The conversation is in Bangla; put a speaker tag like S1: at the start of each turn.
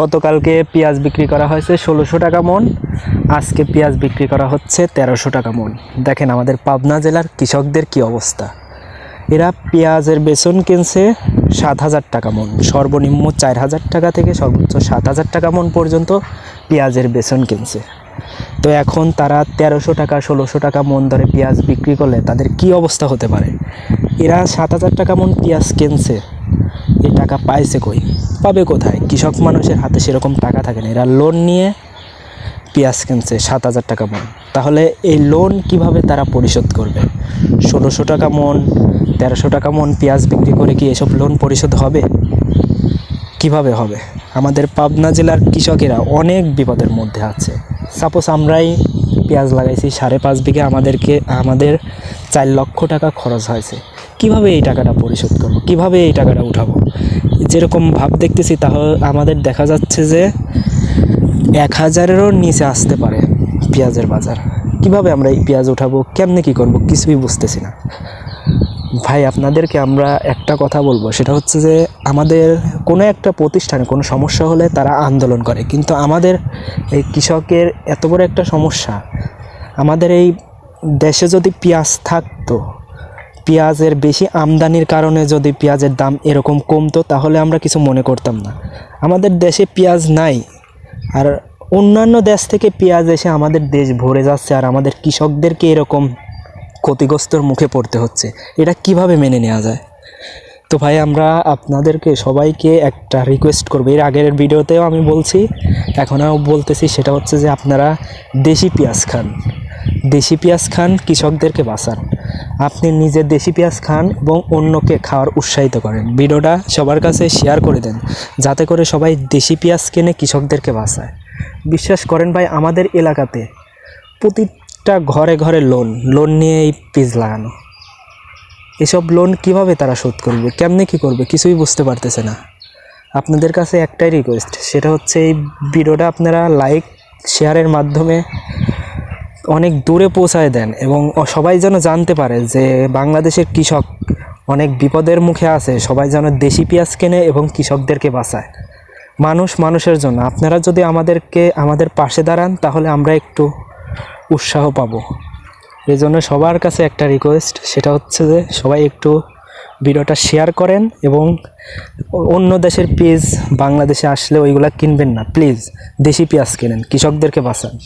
S1: গতকালকে পেঁয়াজ বিক্রি করা হয়েছে ষোলোশো টাকা মন, আজকে পেঁয়াজ বিক্রি করা হচ্ছে তেরোশো টাকা মন। দেখেন আমাদের পাবনা জেলার কৃষকদের কি অবস্থা। এরা পেঁয়াজের বেসন কিনছে সাত হাজার টাকা মন, সর্বনিম্ন চার হাজার টাকা থেকে সর্বোচ্চ সাত হাজার টাকা মন পর্যন্ত পেঁয়াজের বেসন কিনছে। তো এখন তারা তেরোশো টাকা, ষোলোশো টাকা মন দরে পেঁয়াজ বিক্রি করলে তাদের কি অবস্থা হতে পারে? এরা সাত হাজার টাকা মন পেঁয়াজ কিনছে টাকা পাইছে কই? পাবে কোথায়? কৃষক মানুষের হাতে সেরকম টাকা থাকে না। এরা লোন নিয়ে পেঁয়াজ কিনছে, সাত হাজার টাকা মন। তাহলে এই লোন কীভাবে তারা পরিশোধ করবে? ষোলোশো টাকা মন, তেরোশো টাকা মন পেঁয়াজ বিক্রি করে কি এসব লোন পরিশোধ হবে? কীভাবে হবে? আমাদের পাবনা জেলার কৃষকেরা অনেক বিপদের মধ্যে আছে। সাপোজ আমরাই পেঁয়াজ লাগাইছি, সাড়ে পাঁচ বিঘে আমাদেরকে, আমাদের চার লক্ষ টাকা খরচ হয়েছে। কীভাবে এই টাকাটা পরিশোধ করব? কীভাবে এই টাকাটা উঠাবো? যেরকম ভাব দেখতেছি, তাহলে আমাদের দেখা যাচ্ছে যে এক হাজারেরও নিচে আসতে পারে পেঁয়াজের বাজার। কীভাবে আমরা এই পেঁয়াজ উঠাবো? কেমনে কী করব? কিছুই বুঝতেছি না। ভাই, আপনাদেরকে আমরা একটা কথা বলব। সেটা হচ্ছে যে, আমাদের কোনো একটা প্রতিষ্ঠানে কোনো সমস্যা হলে তারা আন্দোলন করে। কিন্তু আমাদের এই কৃষকের এত বড় একটা সমস্যা। আমাদের এই দেশে যদি পেঁয়াজ থাকতো পেঁয়াজের বেশি আমদানির কারণে যদি পেঁয়াজের দাম এরকম কমতো, তাহলে আমরা কিছু মনে করতাম না। আমাদের দেশে পেঁয়াজ নাই, আর অন্যান্য দেশ থেকে পেঁয়াজ এসে আমাদের দেশ ভরে যাচ্ছে, আর আমাদের কৃষকদেরকে এরকম ক্ষতিগ্রস্তর মুখে পড়তে হচ্ছে। এটা কীভাবে মেনে নেওয়া যায়? তো ভাই, আমরা আপনাদেরকে সবাইকে একটা রিকোয়েস্ট করব। এর আগের ভিডিওতেও আমি বলছি, এখনও বলতেছি, সেটা হচ্ছে যে আপনারা দেশি পেঁয়াজ খান। দেশি পেঁয়াজ খান, কৃষকদেরকে বাঁচান। আপনি নিজে দেশি পেঁয়াজ খান এবং অন্যকে খাওয়ার উৎসাহিত করেন। ভিডিওটা সবার কাছে শেয়ার করে দেন, যাতে করে সবাই দেশি পেঁয়াজ কিনে কৃষকদেরকে বাঁচায়। বিশ্বাস করেন ভাই, আমাদের এলাকাতে প্রতিটা ঘরে ঘরে লোন লোন নিয়ে এই পিস লাগানো। এসব লোন কীভাবে তারা শোধ করবে, কেমনে কি করবে, কিছুই বুঝতে পারতেছে না। আপনাদের কাছে একটাই রিকোয়েস্ট সেটা হচ্ছে এই ভিডিওটা আপনারা লাইক শেয়ারের মাধ্যমে অনেক দূরে পৌঁছায় দেন এবং সবাই যেন জানতে পারে যে বাংলাদেশের কৃষক অনেক বিপদের মুখে আছে, সবাই যেন দেশি পেঁয়াজ কেনে এবং কৃষকদেরকে বাঁচায়। মানুষ মানুষের জন্য। আপনারা যদি আমাদেরকে, আমাদের পাশে দাঁড়ান, তাহলে আমরা একটু উৎসাহ পাবো। এই জন্য সবার কাছে একটা রিকোয়েস্ট সেটা হচ্ছে যে সবাই একটু ভিডিওটা শেয়ার করেন এবং অন্য দেশের পেজ বাংলাদেশে আসলে ওইগুলা কিনবেন না। প্লিজ দেশি পেঁয়াজ কেনেন, কৃষকদেরকে বাঁচান।